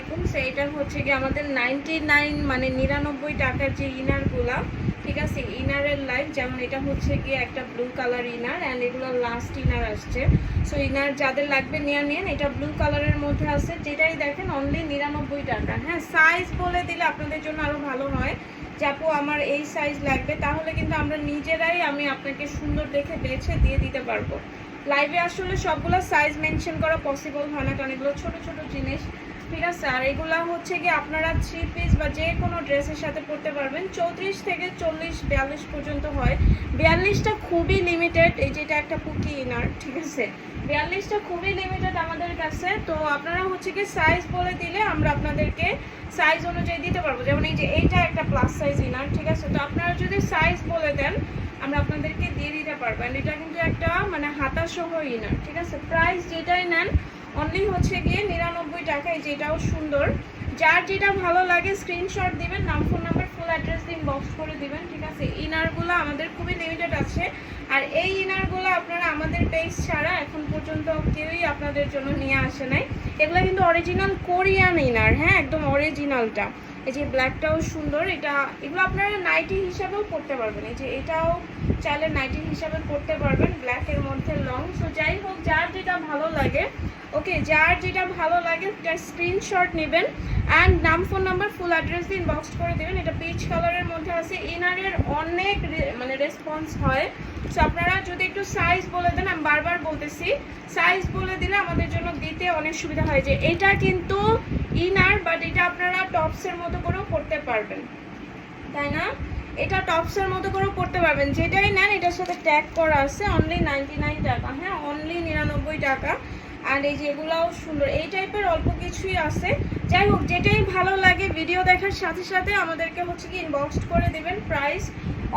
আলাইকুম সো এটা হচ্ছে কি আমাদের নাইনটি নাইন মানে নিরানব্বই টাকার যে ইনারগুলা ঠিক আছে? ইনারের লাইফ যেমন এটা হচ্ছে কি একটা ব্লু কালার ইনার অ্যান্ড এগুলো লাস্ট ইনার আসছে। সো ইনার যাদের লাগবে নিয়ে নিন, এটা ব্লু কালারের মধ্যে আছে। যেটাই দেখেন অনলি নিরানব্বই টাকা। হ্যাঁ সাইজ বলে দিলে আপনাদের জন্য আরও ভালো হয়। যে আমার এই সাইজ লাগবে, তাহলে কিন্তু আমরা নিজেরাই আমি আপনাকে সুন্দর দেখে বেছে দিয়ে দিতে পারব। লাইভে আসলে সবগুলো সাইজ মেনশন করা পসিবল হয় না, কারণ এগুলো ছোট ছোট জিনিস। ঠিক আছে, আর এগুলা হচ্ছে কি আপনারা থ্রি পিস বা যে কোনো ড্রেসের সাথে পরতে পারবেন। চৌত্রিশ থেকে চল্লিশ, বিয়াল্লিশ পর্যন্ত হয়। বিয়াল্লিশটা খুবই লিমিটেড এই যেটা একটা পুকি ইনার, ঠিক আছে? বিয়াল্লিশটা খুবই লিমিটেড আমাদের কাছে, তো আপনারা হচ্ছে কি সাইজ বলে দিলে আমরা আপনাদেরকে সাইজ অনুযায়ী দিতে পারব। যেমন এই যে এইটা একটা প্লাস সাইজ ইনার, ঠিক আছে? তো আপনারা যদি সাইজ বলে দেন, আমরা আপনাদেরকে দিয়ে দিতে পারব। এটা কিন্তু একটা মানে হাতা সহ ইনার, ঠিক আছে? প্রাইস যেটাই নেন অনলি হচ্ছে গিয়ে নিরানব্বই টাকায় যেটাও সুন্দর। যার যেটা ভালো লাগে স্ক্রিনশট দিবেন, নাম ফোন নাম্বার ফুল অ্যাড্রেস দিন বক্স করে দিবেন, ঠিক আছে? ইনারগুলো আমাদের খুবই লিমিটেড আছে। আর এই ইনারগুলো আপনারা আমাদের পেজ ছাড়া এখন পর্যন্ত কেউই আপনাদের জন্য নিয়ে আসে নাই। এগুলো কিন্তু অরিজিনাল কোরিয়ান ইনার হ্যাঁ? একদম অরিজিনালটা এই যে ব্ল্যাকটাও সুন্দর, এটা, এগুলো আপনারা নাইটি হিসাবেও পরতে পারবেন। এই যে এটাও চাইলে নাইটি হিসাবে পরতে পারবেন ব্ল্যাকের মধ্যে লং সো ভালো লাগে। ওকে যার যেটা ভালো লাগে, তার স্ক্রিনশট নেবেন অ্যান্ড নাম ফোন নাম্বার ফুল অ্যাড্রেস দিন বক্স করে দেবেন। এটা পিচ কালারের মধ্যে আছে। ইনারের অনেক মানে রেসপন্স হয়। সো আপনারা যদি একটু সাইজ বলে দেন, আমি বারবার বলতেছি সাইজ বলে দিলে আমাদের জন্য দিতে অনেক সুবিধা হয় যে এটা কিন্তু ইনার বাট এটা আপনারা টপসের মতো করেও করতে পারবেন। তাই না? এটা টপসের মতো করেও করতে পারবেন। যেটাই নেন, এটার সাথে ট্যাগ করা আছে অনলি নাইনটি নাইন টাকা। হ্যাঁ অনলি নিরানব্বই টাকা। আর এই যেগুলাও সুন্দর। এই টাইপের অল্প কিছুই আছে। যাই হোক, যেটাই ভালো লাগে ভিডিও দেখার সাথে সাথে আমাদেরকে হচ্ছে কি ইনবক্স করে দেবেন প্রাইস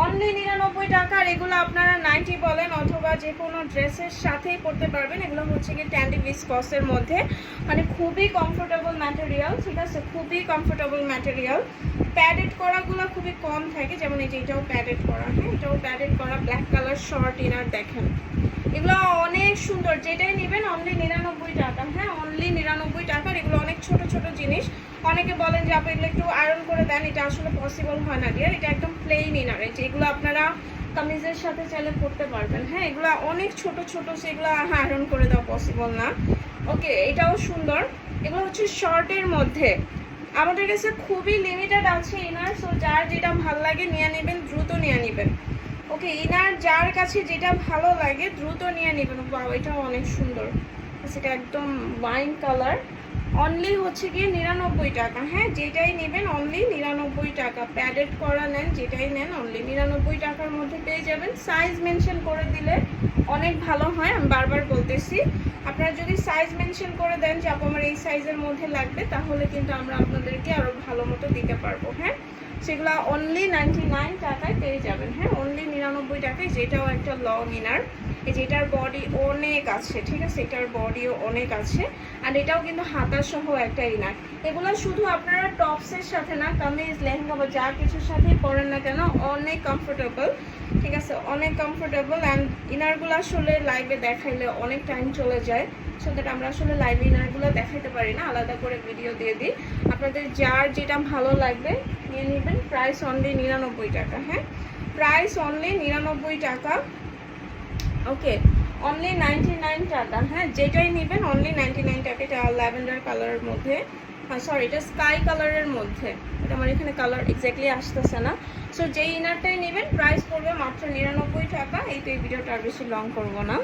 অনলি নিরানব্বই টাকা, আর এগুলো আপনারা নাইনটি বলেন অথবা যে কোনো ড্রেসের সাথেই পরতে পারবেন। এগুলো হচ্ছে কি ট্যান্ডি ভিসকসের মধ্যে। মানে খুবই কমফোর্টেবল ম্যাটেরিয়াল ঠিক আছে? খুবই কমফোর্টেবল ম্যাটেরিয়াল প্যাডেড করাগুলো খুবই কম থাকে, যেমন এই যে এটাও প্যাডেড করা হ্যাঁ? এটাও প্যাডেড করা ব্ল্যাক কালার শর্ট ইনার দেখেন। এগুলো অনেক সুন্দর, যেটাই নেবেন অনলি নিরানব্বই টাকা হ্যাঁ? অনলি নিরানব্বই টাকার এগুলো অনেক ছোট জিনিস। অনেকে বলেন যে, আপনি এগুলো একটু আয়রন করে দেন, এটা আসলে পসিবল হয় না ডিয়ার এটা একদম প্লেন ইনার যেগুলো আপনারা কামিজের সাথে চাইলে পরতে পারবেন। হ্যাঁ এগুলো অনেক ছোট ছোট সেগুলো আয়রন করে দেওয়া পসিবল না। ওকে, এটাও সুন্দর। এগুলো হচ্ছে শর্টের মধ্যে। আমাদের কাছে খুবই লিমিটেড আছে ইনার সো যার যেটা ভালো লাগে নিয়ে নেবেন, দ্রুত নিয়ে নেবেন। ওকে ইনার যার কাছে যেটা ভালো লাগে, দ্রুত নিয়ে নেবেন। বাহ এটাও অনেক সুন্দর। সেটা একদম ওয়াইন কালার অনলি হচ্ছে গিয়ে নিরানব্বই টাকা। হ্যাঁ যেটাই নেবেন অনলি নিরানব্বই টাকা। প্যাডেড করা নেন, যেটাই নেন অনলি নিরানব্বই টাকার মধ্যে পেয়ে যাবেন। সাইজ মেনশন করে দিলে অনেক ভালো হয়, আমি বারবার বলতেছি। আপনারা যদি সাইজ মেনশন করে দেন যে, আপু, আমার এই সাইজের মধ্যে লাগবে, তাহলে কিন্তু আমরা আপনাদেরকে আরও ভালো মতো দিতে পারব। হ্যাঁ সেগুলো অনলি নাইনটি নাইন টাকায় পেয়ে যাবেন। হ্যাঁ অনলি নিরানব্বই টাকায়, যেটাও একটা লং ইনার এই যেটার বডি অনেক আছে, ঠিক আছে? এটার বডিও অনেক আছে। আর এটাও কিন্তু হাতা সহ একটা ইনার এগুলো শুধু আপনারা টপসের সাথে না, কামিজ, লেহেঙ্গা বা যা কিছুর সাথেই পরেন না কেন, অনেক কমফোর্টেবল ঠিক আছে? অনেক কমফোর্টেবল অ্যান্ড ইনারগুলো আসলে লাইভে দেখাইলে অনেক টাইম চলে যায়। সো দ্যাট আমরা আসলে লাইভে ইনারগুলো দেখাইতে পারি না, আলাদা করে ভিডিও দিয়ে দিই। আপনাদের যার যেটা ভালো লাগবে, নিয়ে নেবেন। প্রাইস অনলি নিরানব্বই টাকা হ্যাঁ? প্রাইস অনলি নিরানব্বই টাকা। ওকে অনলি নাইনটি নাইন টাকা। হ্যাঁ যেটাই নেবেন অনলি নাইনটি নাইন টাকা এটা ল্যাভেন্ডার কালারের মধ্যে। হ্যাঁ সরি এটা স্কাই কালারের মধ্যে। এটা আমার এখানে কালার এক্স্যাক্টলি আসতেছে না। সো যেই ইনারটাই নেবেন প্রাইস পড়বে মাত্র নিরানব্বই টাকা। এই তো এই ভিডিওটা আর বেশি লং করব না।